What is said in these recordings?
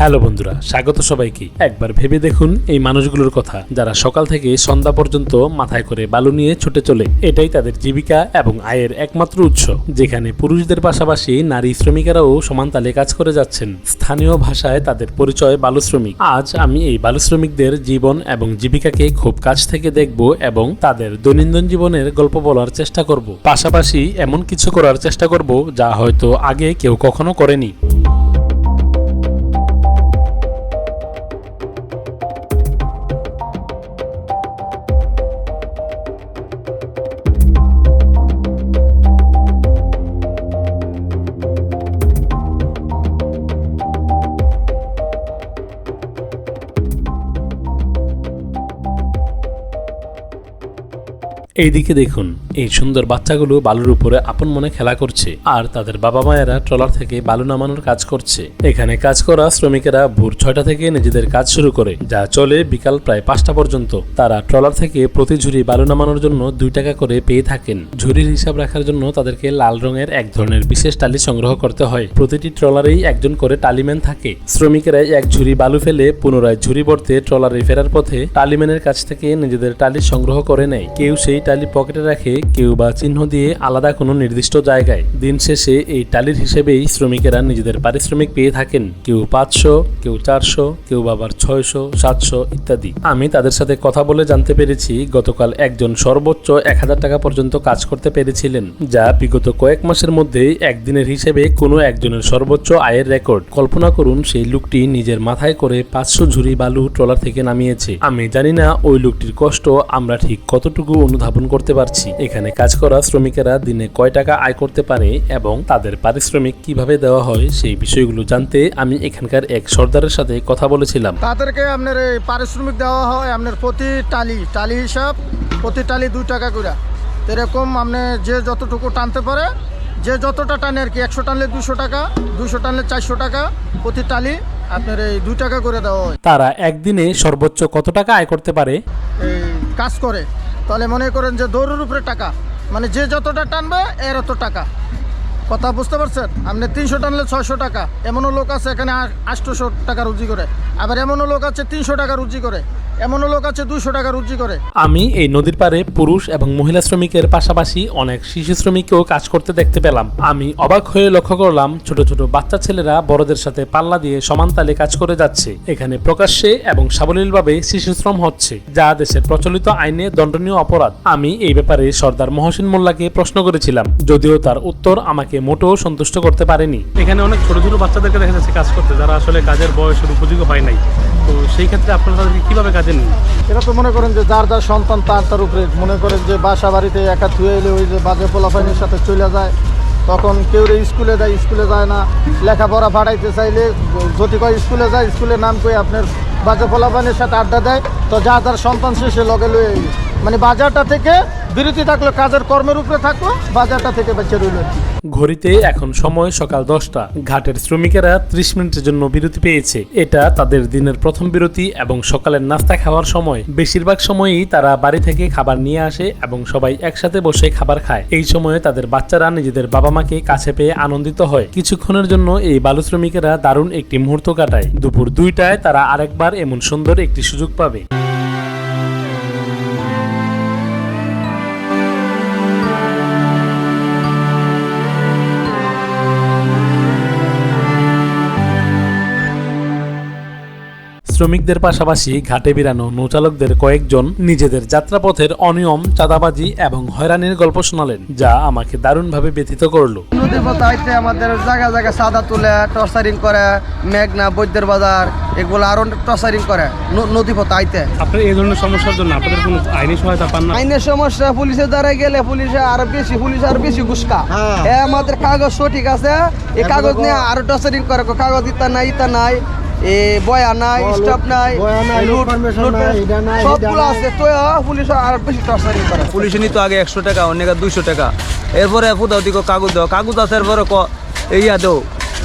Hello বন্ধুরা, স্বাগত সবাইকে। একবার ভেবে দেখুন এই মানুষগুলোর কথা, যারা সকাল থেকে সন্ধ্যা পর্যন্ত মাথায় করে বালু নিয়ে ছুটে চলে। এটাই তাদের জীবিকা এবং আয়ের একমাত্র উৎস, যেখানে পুরুষদের পাশাপাশি নারী শ্রমিকেরাও সমান তালে কাজ করে যাচ্ছেন। স্থানীয় ভাষায় তাদের পরিচয় বালু শ্রমিক। আজ আমি এই বালু শ্রমিকদের জীবন এবং জীবিকাকে খুব কাছ থেকে দেখব এবং তাদের দৈনন্দিন জীবনের গল্প বলার চেষ্টা করব। পাশাপাশি এমন কিছু করার চেষ্টা করব যা হয়তো আগে কেউ কখনো করেনি। এইদিকে দেখুন, এই সুন্দর বাচ্চাগুলো বালুর উপরে আপন মনে খেলা করছে আর তাদের বাবা মায়েরা ট্রলার থেকে বালু নামানোর কাজ করছে। এখানে কাজ করা শ্রমিকেরা ভোর ছয়টা থেকে নিজেদের কাজ শুরু করে, যা চলে বিকাল প্রায় পাঁচটা পর্যন্ত। তারা ট্রলার থেকে প্রতি ঝুড়ি বালু নামানোর জন্য দুই টাকা করে পেয়ে থাকেন। ঝুড়ির হিসাব রাখার জন্য তাদেরকে লাল রঙের এক ধরনের বিশেষ টালি সংগ্রহ করতে হয়। প্রতিটি ট্রলারেই একজন করে টালিম্যান থাকে। শ্রমিকেরা এক ঝুড়ি বালু ফেলে পুনরায় ঝুড়ি ভরতে ট্রলারে ফেরার পথে টালিম্যানের কাছ থেকে নিজেদের টালি সংগ্রহ করে নেয়। কেউ সেই টালি পকেটে রাখে কেউ বা চিহ্ন দিয়ে আলাদা কোনো নির্দিষ্ট জায়গায়। দিন শেষে এই টালির হিসেবেই শ্রমিকেরা নিজেদের পারিশ্রমিক পেয়ে থাকেন। কেউ পাঁচশো, কেউ চারশো, কেউ আবার ছয়শো, সাতশো ইত্যাদি। আমি তাদের সাথে কথা বলে জানতে পেরেছি, গতকাল একজন সর্বোচ্চ এক হাজার টাকা পর্যন্ত কাজ করতে পেরেছিলেন, যা বিগত কয়েক মাসের মধ্যেই একদিনের হিসেবে কোনো একজনের সর্বোচ্চ আয়ের রেকর্ড। কল্পনা করুন, সেই লোকটি নিজের মাথায় করে পাঁচশো ঝুড়ি বালু ট্রলার থেকে নামিয়েছে। আমি জানি না ওই লোকটির কষ্ট, আমরা ঠিক কতটুকু অনুধাবন করতে পারছি। এখানে কাজ করা শ্রমিকেরা দিনে কয় টাকা আয় করতে পারে এবং তাদের পারিশ্রমিক কীভাবে দেওয়া হয় সেই বিষয়গুলো জানতে আমি এখানকার এক সর্দারের সাথে কথা বলেছিলাম। তাদেরকে আপনার এই পারিশ্রমিক দেওয়া হয় আপনার প্রতি টালি টালি হিসাব প্রতি টালি দুই টাকা করে। এরকম আপনি যে যতটুকু টানতে পারে যে যতটা টানে আর কি একশো টানলে দুশো টাকা দুশো টানলে চারশো টাকা প্রতি টালি আপনার এই দুই টাকা করে দেওয়া হয়। তারা একদিনে সর্বোচ্চ কত টাকা আয় করতে পারে? কাজ করে। তাহলে মনে করেন যে দৌড়ের উপরে টাকা। মানে যে যতটা টানবে, এর অত টাকা। কথা বুঝতে পারছেন? আপনি তিনশো টানলে ছয়শো টাকা। এমনও লোক আছে এখানে আটশোশো টাকা রুজি করে। আবার এমনও লোক আছে তিনশো টাকা রুজি করে। এমনও লোক আছে দুইশো টাকা করে। আমি এই নদীর পাড়ে পুরুষ এবং মহিলা শ্রমিকের পাশাপাশি অনেক শিশু শ্রমিককেও কাজ করতে দেখতে পেলাম। আমি অবাক হয়ে লক্ষ্য করলাম, ছোট ছোট বাচ্চা ছেলেরা বড়দের সাথে পাল্লা দিয়ে সমান তালে কাজ করে যাচ্ছে। এখানে প্রকাশ্যে এবং সাবলীলভাবে শিশু শ্রম হচ্ছে, যা দেশের প্রচলিত আইনে দণ্ডনীয় অপরাধ। আমি এই ব্যাপারে সর্দার মহসিন মোল্লাকে প্রশ্ন করেছিলাম, যদিও তার উত্তর আমাকে মোটেও সন্তুষ্ট করতে পারেনি। এখানে অনেক ছোট ছোট বাচ্চাদেরকে দেখা যাচ্ছে কাজ করতে, যারা আসলে কাজের বয়সের উপযোগী হয় নাই। তো সেই ক্ষেত্রে আপনারা কীভাবে কাজে নেন। এটা তো মনে করেন যে যার যার সন্তান তার তার উপরে। মনে করেন যে বাসা বাড়িতে একা থুয়ে এলে ওই যে বাজে পোলাপাইনের সাথে চলে যায়। তখন কেউ স্কুলে যায় স্কুলে যায় না। লেখাপড়া ভাড়াইতে চাইলে যদি কয় স্কুলে যায় স্কুলে নাম কই আপনার বাজে পোলাফাইনের সাথে আড্ডা দেয়। তো যা যার সন্তান শেষে লগে লয়ে। মানে বাজারটা থেকে বিরতি থাকল, কাজের কর্মের উপরে থাকল, বাজারটা থেকে বেঁচে রইল। ঘড়িতে এখন সময় সকাল দশটা। ঘাটের শ্রমিকেরা ত্রিশ মিনিটের জন্য বিরতি পেয়েছে। এটা তাদের দিনের প্রথম বিরতি এবং সকালের নাস্তা খাওয়ার সময়। বেশিরভাগ সময়ই তারা বাড়ি থেকে খাবার নিয়ে আসে এবং সবাই একসাথে বসে খাবার খায়। এই সময়ে তাদের বাচ্চারা নিজেদের বাবা মাকে কাছে পেয়ে আনন্দিত হয়। কিছুক্ষণের জন্য এই বালু শ্রমিকেরা দারুণ একটি মুহূর্ত কাটায়। দুপুর দুইটায় তারা আরেকবার এমন সুন্দর একটি সুযোগ পাবে। শ্রমিকদের পাশাপাশি ঘাটে বিরানো নৌচালকদের কয়েকজন নিজেদের যাত্রাপথের অনিয়ম চাঁদাবাজি এবং হয়রানির গল্প শোনালেন যা আমাকে দারুণভাবে ব্যথিত করল। নদীর পথে আইতে আমাদের জায়গা জায়গা সাদা তুলে টর্চারিং করে মেঘনা বৈদ্যের বাজার এগুলো আরও টর্চারিং করে নদী পথে আইতে। আপনার এই ধরনের সমস্যার জন্য আপনাদের কোনো আইনি সহায়তা পান না? আইনের সমস্যা পুলিশের দ্বারা গেলে পুলিশে আরও বেশি পুলিশ আরও বেশি ঘুষকা হ্যাঁ। আমাদের কাগজ সঠিক আছে এই কাগজ নিয়ে আরও টর্চারিং করে কাগজ ইতা নাই ইতা নাই। এ বয়া নাই স্টাফ নাই বয়া নাই, লুট permission লুট নাই, এটা নাই, সবগুলো আছে তো পুলিশ আরও বেশি টর্চারিং করে। পুলিশে নিত আগে একশো টাকা অনেক দুইশো টাকা। এরপরে ফুদাও দিকে কাগজ দাও। কাগজ আছে এরপরে ক ইয়া দেও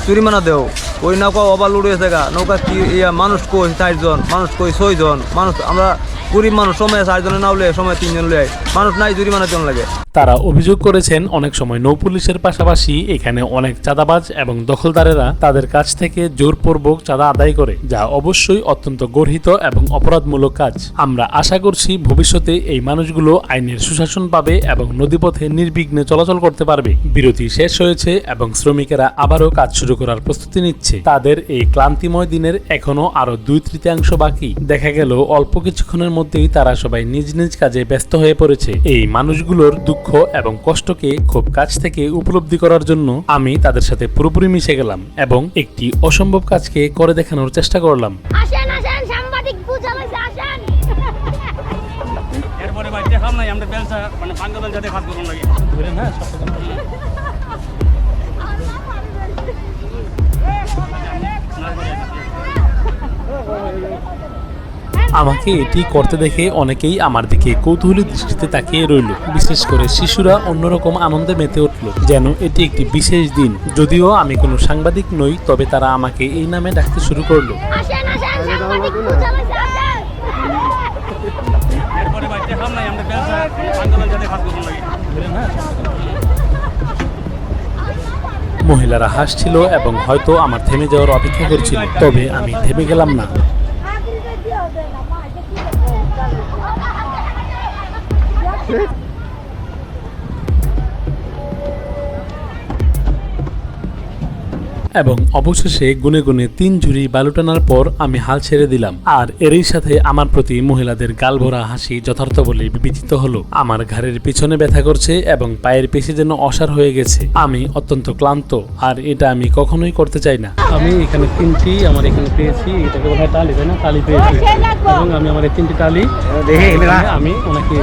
চুরিমানা দেও। ওই নৌকা ওভার লুড়ে গা। নৌকা কি ইয়া মানুষ কই চারজন মানুষ কই ছয়জন মানুষ আমরা মানুষ, সময় চারজনে নাও লয়, সময় তিনজন লয় মানুষ নাই জরিমানা জন লাগে। তারা অভিযোগ করেছেন, অনেক সময় নৌ পুলিশের পাশাপাশি এখানে অনেক চাঁদাবাজ এবং দখলদারেরা তাদের কাছ থেকে জোরপূর্বক চাঁদা আদায় করে, যা অবশ্যই অত্যন্ত গর্হিত এবং অপরাধমূলক কাজ। আমরা আশা করছি ভবিষ্যতে এই মানুষগুলো আইনের সুশাসন পাবে এবং নদীপথে নির্বিঘ্নে চলাচল করতে পারবে। বিরতি শেষ হয়েছে এবং শ্রমিকেরা আবারও কাজ শুরু করার প্রস্তুতি নিচ্ছে। তাদের এই ক্লান্তিময় দিনের এখনও আরও দুই তৃতীয়াংশ বাকি। দেখা গেল অল্প কিছুক্ষণের মধ্যেই তারা সবাই নিজ নিজ কাজে ব্যস্ত হয়ে পড়েছে। এই মানুষগুলোর দুঃখ এবং কষ্টকে খুব কাছ থেকে উপলব্ধি করার জন্য আমি তাদের সাথে পুরোপুরি মিশে গেলাম এবং একটি অসম্ভব কাজকে করে দেখানোর চেষ্টা করলাম। আসেন আসেন সাংবাদিক বুঝা আসেন। এরপরে ভাই দেখাম নাই আমরা বেলসা মানে পাঙ্গা বেলসা দিয়ে খাত করুন লাগে আমাকে এটি করতে দেখে অনেকেই আমার দিকে কৌতূহলী দৃষ্টিতে তাকিয়ে রইল। বিশেষ করে শিশুরা অন্যরকম আনন্দে মেতে উঠল যেন এটি একটি বিশেষ দিন। যদিও আমি কোনো সাংবাদিক নই তবে তারা আমাকে এই নামে ডাকতে শুরু করল। লাগে মহিলারা হাসছিল এবং হয়তো আমার থেমে যাওয়ার অপেক্ষা করছিল তবে আমি থেমে গেলাম না। shit. এবং অবশেষে গুনে গুনে তিন ঝুড়ি বালু টানার পর আমি হাল ছেড়ে দিলাম। আর এরই সাথে আমার প্রতি মহিলাদের গালভরা হাসি যথার্থ বলে বিবেচিত হলো। আমার ঘাড়ের পিছনে ব্যথা করছে এবং পায়ের পেশি যেন অসার হয়ে গেছে। আমি অত্যন্ত ক্লান্ত আর এটা আমি কখনোই করতে চাই না। আমি এখানে তিনটি আমার এখানে পেয়েছি এটাকে বলা হয় টালি তাই না? টালি পেয়েছি। এবং আমি আমার এই তিনটি টালি আমি ওনাকে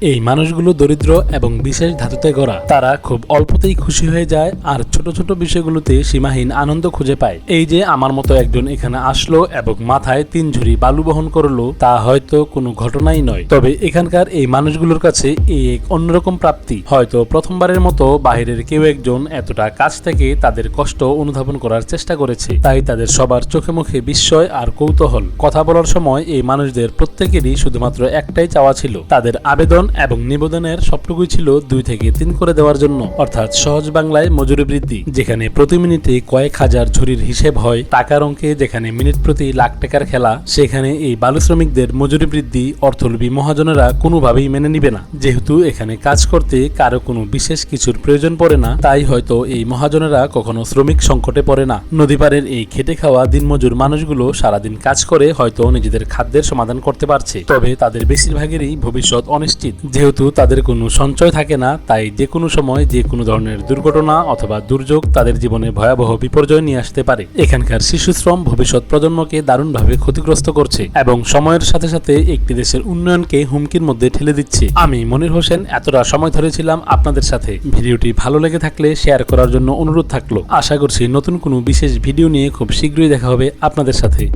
এই মানুষগুলো দরিদ্র এবং বিশেষ ধাতুতে গড়া। তারা খুব অল্পতেই খুশি হয়ে যায় আর ছোট ছোট বিষয়গুলোতে সীমাহীন আনন্দ খুঁজে পায়। এই যে আমার মতো একজন এখানে আসলো এবং মাথায় তিন ঝুড়ি বালু বহন করল, তা হয়তো কোনো ঘটনাই নয়। তবে এখানকার এই মানুষগুলোর কাছে এই এক অন্যরকম প্রাপ্তি। হয়তো প্রথমবারের মতো বাহিরের কেউ একজন এতটা কাছ থেকে তাদের কষ্ট অনুধাবন করার চেষ্টা করেছে। তাই তাদের সবার চোখে মুখে বিস্ময় আর কৌতূহল। কথা বলার সময় এই মানুষদের প্রত্যেকেরই শুধুমাত্র একটাই চাওয়া ছিল। তাদের আবেদন এবং নিবেদনের সবটুকুই ছিল দুই থেকে তিন করে দেওয়ার জন্য। অর্থাৎ সহজ বাংলায় মজুরি বৃদ্ধি, যেখানে প্রতি মিনিটে কয়েক হাজার ঝুড়ির হিসেব হয় টাকার অঙ্কে, যেখানে মিনিট প্রতি লাখ টাকার খেলা, সেখানে এই বালু শ্রমিকদের মজুরি বৃদ্ধি অর্থলোভী মহাজনেরা কোনোভাবেই মেনে নিবে না। যেহেতু এখানে কাজ করতে কারও কোনো বিশেষ কিছুর প্রয়োজন পড়ে না, তাই হয়তো এই মহাজনেরা কখনো শ্রমিক সংকটে পড়ে না। নদীপাড়ের এই খেটে খাওয়া দিনমজুর মানুষগুলো সারাদিন কাজ করে হয়তো নিজেদের খাদ্যের সমাধান করতে পারছে। তবে তাদের বেশিরভাগেরই ভবিষ্যৎ অনিশ্চিত। যেহেতু তাদের কোনো সঞ্চয় থাকে না, তাই যে কোনো সময় যে কোনো ধরনের দুর্ঘটনা অথবা দুর্যোগ তাদের জীবনে ভয়াবহ বিপর্যয় নিয়ে আসতে পারে। এখানকার শিশু শ্রম ভবিষ্যৎ প্রজন্মকে দারুণভাবে ক্ষতিগ্রস্ত করছে এবং সময়ের সাথে সাথে একটি দেশের উন্নয়নকে হুমকির মধ্যে ঠেলে দিচ্ছে। আমি মনির হোসেন, এতটা সময় ধরেছিলাম আপনাদের সাথে। ভিডিওটি ভালো লেগে থাকলে শেয়ার করার জন্য অনুরোধ থাকল। আশা করছি নতুন কোনো বিশেষ ভিডিও নিয়ে খুব শীঘ্রই দেখা হবে আপনাদের সাথে।